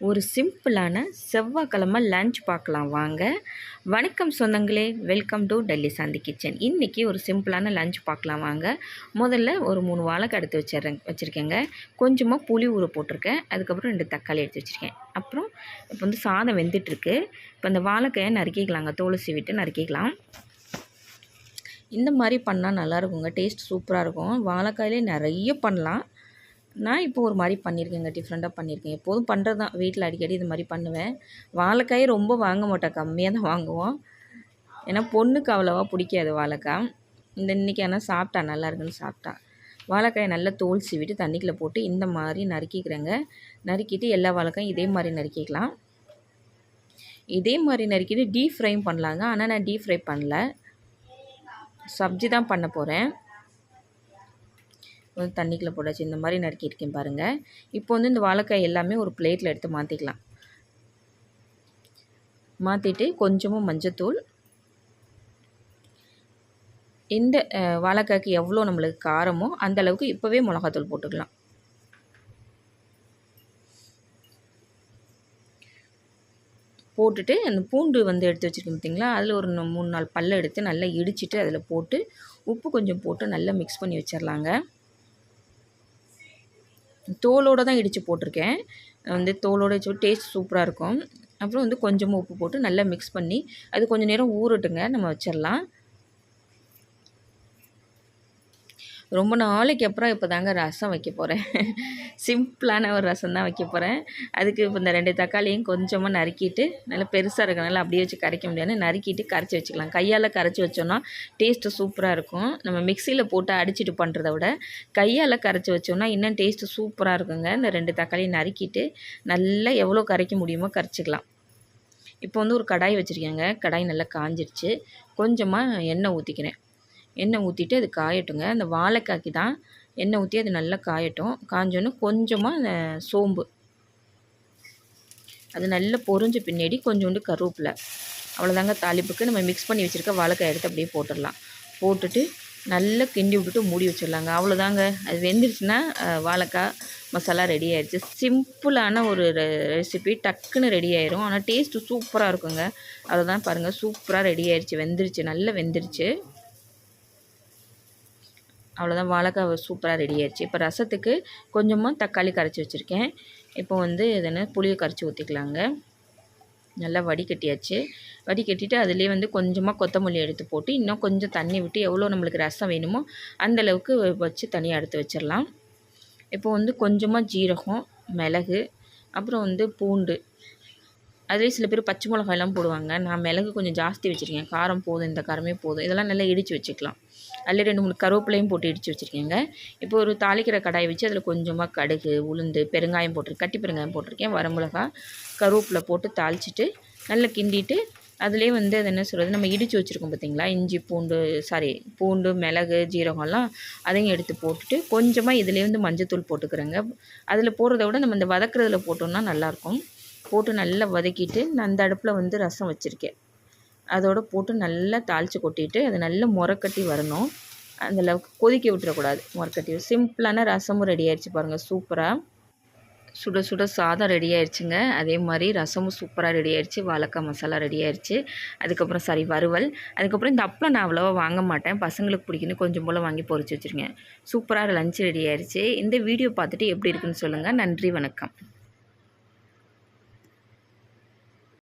ஒரு சிம்பிளான செவ்வாய்க்கிழமை லஞ்ச் பார்க்கலாம் வாங்க. வணக்கம் சொந்தங்களே welcome to Delhi Shanti kitchen இன்றைக்கி ஒரு சிம்பிளான லஞ்ச் பார்க்கலாம் வாங்க. முதல்ல ஒரு மூணு வாழைக்கு எடுத்து வச்சிட்றேன் வச்சுருக்கேங்க. கொஞ்சமாக புளி ஊற போட்டிருக்கேன். அதுக்கப்புறம் ரெண்டு தக்காளி எடுத்து வச்சுருக்கேன். அப்புறம் இப்போ வந்து சாதம் வெந்துட்டுருக்கு. இப்போ இந்த வாழைக்காயை நறுக்கிக்கலாங்க. தோலை சீவிட்டு நறுக்கிக்கலாம். இந்த மாதிரி பண்ணால் நல்லாயிருக்குங்க டேஸ்ட் சூப்பராக இருக்கும். வாழைக்காயிலே நிறைய பண்ணலாம். நான் இப்போ ஒரு மாதிரி பண்ணியிருக்கேங்க டிஃப்ரெண்ட்டாக பண்ணியிருக்கேன். எப்போதும் பண்ணுறது தான். வீட்டில் அடிக்கடி இது மாதிரி பண்ணுவேன். வாழைக்காய் ரொம்ப வாங்க மாட்டேன் கம்மியாக தான் வாங்குவோம். ஏன்னா பொண்ணுக்கு அவ்வளோவா பிடிக்காது வாழைக்காய் இந்த இன்றைக்கி ஆனால் சாப்பிட்டா நல்லா இருக்குன்னு சாப்பிட்டா. வாழைக்காயை நல்லா தோல் சீவிட்டு தண்ணிக்குள்ளே போட்டு இந்த மாதிரி நறுக்கிக்கிறேங்க. நறுக்கிட்டு எல்லா வாழைக்காயும் இதே மாதிரி நறுக்கிக்கலாம். இதே மாதிரி நறுக்கிட்டு டீப் ஃப்ரையும் பண்ணலாங்க. ஆனால் நான் டீப் ஃப்ரை பண்ணல. சப்ஜி தான் பண்ண போகிறேன் வந்து தண்ணிக்குள்ளே போட்டாச்சு. இந்த மாதிரி நறுக்கியிருக்கேன் பாருங்கள் இப்போ வந்து இந்த வாழைக்காய் எல்லாமே ஒரு பிளேட்டில் எடுத்து மாற்றிக்கலாம் மாற்றிட்டு கொஞ்சமாக மஞ்சத்தூள். எந்த வாழைக்காய்க்கு எவ்வளோ நம்மளுக்கு காரமோ அந்த அளவுக்கு இப்போவே மிளகாத்தூள் போட்டுக்கலாம். போட்டுட்டு அந்த பூண்டு வந்து எடுத்து வச்சுருக்கேன் பார்த்திங்களா அதில் ஒரு மூணு நாலு பல்ல எடுத்து நல்லா இடிச்சிட்டு அதில் போட்டு உப்பு கொஞ்சம் போட்டு நல்லா மிக்ஸ் பண்ணி வச்சிடலாங்க தோலோடு தான் இடித்து போட்டிருக்கேன். வந்து தோலோடு வச்சு டேஸ்ட் சூப்பராக இருக்கும். அப்புறம் வந்து கொஞ்சமாக உப்பு போட்டு நல்லா மிக்ஸ் பண்ணி அது கொஞ்சம் நேரம் ஊறட்டுங்க. நம்ம வச்சிடலாம் ரொம்ப நாளைக்கு அப்புறம் இப்போ தாங்க ரசம் வைக்க போகிறேன் சிம்பிளான ஒரு ரசம் தான் வைக்க போகிறேன் அதுக்கு இப்போ இந்த ரெண்டு தக்காளியும் கொஞ்சமாக நறுக்கிட்டு நல்லா பெருசாக இருக்கனால அப்படியே வச்சு கரைக்க முடியாது. நறுக்கிட்டு கரைச்சி வச்சுக்கலாம். கையால் கரைச்சி வச்சோன்னா டேஸ்ட்டு சூப்பராக இருக்கும். நம்ம மிக்சியில் போட்டு அடிச்சிட்டு பண்ணுறத விட கையால் கரைச்சி வச்சோன்னா இன்னும் டேஸ்ட்டு சூப்பராக இருக்குங்க. இந்த ரெண்டு தக்காளியும் நறுக்கிட்டு நல்லா எவ்வளோ கரைக்க முடியுமோ கரைச்சிக்கலாம். இப்போ வந்து ஒரு கடாய் வச்சுருக்கேங்க. கடாய் நல்லா காஞ்சிருச்சு. கொஞ்சமாக எண்ணெய் ஊற்றிக்கிறேன் எண்ணெய் ஊற்றிட்டு அது காயட்டுங்க. அந்த வாழைக்காய்க்கு தான் எண்ணெய் ஊற்றி அது நல்லா காயட்டும். காஞ்சோன்னு கொஞ்சமாக அந்த சோம்பு. அது நல்லா பொறிஞ்ச பின்னாடி கொஞ்சோண்டு கருவேப்பிலை. அவ்வளோதாங்க தாளிப்புக்கு நம்ம மிக்ஸ் பண்ணி வச்சுருக்க வாழைக்காய் எடுத்து அப்படியே போட்டுடலாம். போட்டுட்டு நல்லா கிண்டி விட்டுட்டு மூடி வச்சிடலாங்க. அவ்வளோதாங்க. அது வெந்துருச்சுன்னா வாழைக்காய் மசாலா ரெடி ஆயிடுச்சு. சிம்பிளான ஒரு ரெசிபி டக்குன்னு ரெடி ஆயிரும். ஆனால் டேஸ்ட்டு சூப்பராக இருக்குங்க. அதை தான் பாருங்கள் சூப்பராக ரெடி ஆயிடுச்சு. வெந்துருச்சு. நல்லா வெந்துருச்சு. அவ்வளோதான் வாழைக்காய் சூப்பராக ரெடி ஆயிடுச்சு. இப்போ ரசத்துக்கு கொஞ்சமாக தக்காளி கரைச்சி வச்சுருக்கேன். இப்போ வந்து இதனை புளியை கரைச்சி ஊற்றிக்கலாங்க நல்லா வடிகட்டியாச்சு வடிகட்டிட்டு அதுலேயே வந்து கொஞ்சமாக கொத்தமல்லி எடுத்து போட்டு இன்னும் கொஞ்சம் தண்ணி விட்டு எவ்வளோ நம்மளுக்கு ரசம் வேணுமோ அந்தளவுக்கு வச்சு தனியாக எடுத்து வச்சிடலாம். இப்போ வந்து கொஞ்சமாக ஜீரகம் மிளகு அப்புறம் வந்து பூண்டு. அதே சில பேர் பச்சை மிளகாயெல்லாம் போடுவாங்க. நான் மிளகு கொஞ்சம் ஜாஸ்தி வச்சுருக்கேன். காரம் போதும் இந்த காரமே போதும். இதெல்லாம் நல்லா இடித்து வச்சுக்கலாம். அதில் ரெண்டு மூணு கருவேப்பிலையும் போட்டு இடித்து வச்சுருக்கேங்க. இப்போ ஒரு தாளிக்கிற கடாயை வச்சு அதில் கொஞ்சமாக கடுகு உளுந்து பெருங்காயம் போட்டு கட்டி பெருங்காயம் போட்டிருக்கேன். வரமிளகா கருவேப்பிலை போட்டு தாளிச்சிட்டு நல்லா கிண்டிட்டு அதிலே வந்து அது என்ன சொல்கிறது நம்ம இடித்து வச்சுருக்கோம் பார்த்திங்களா இஞ்சி பூண்டு சாரி பூண்டு மிளகு ஜீரகம்லாம் அதையும் எடுத்து போட்டுட்டு கொஞ்சமாக இதிலே வந்து மஞ்சத்தூள் போட்டுக்கிறேங்க. அதில் போடுறத விட நம்ம இந்த வதக்குறதுல போட்டோம்னா நல்லாயிருக்கும் போட்டு நல்லா வதக்கிட்டு நான் அந்த அடுப்பில் வந்து ரசம் வச்சுருக்கேன். அதோடு போட்டு நல்லா தாளித்து கொட்டிட்டு அது நல்லா முறக்கட்டி வரணும். அந்தளவுக்கு கொதிக்க விட்டுறக்கூடாது முறக்கட்டி. சிம்பிளான ரசமும் ரெடி ஆயிடுச்சு பாருங்கள் சூப்பராக சுட சுட சாதம் ரெடி ஆயிடுச்சுங்க அதே மாதிரி ரசமும் சூப்பராக ரெடி ஆயிடுச்சு வாழைக்காய் மசாலா ரெடி ஆயிடுச்சு அதுக்கப்புறம் சரி வறுவல். அதுக்கப்புறம் இந்த அப்பளம் நான் அவ்வளோவா வாங்க மாட்டேன். பசங்களுக்கு பிடிக்குன்னு கொஞ்சம் போல் வாங்கி பொறிச்சு வச்சுருங்க சூப்பராக லஞ்ச் ரெடி ஆயிடுச்சு இந்த வீடியோ பார்த்துட்டு எப்படி இருக்குன்னு சொல்லுங்கள் நன்றி வணக்கம்.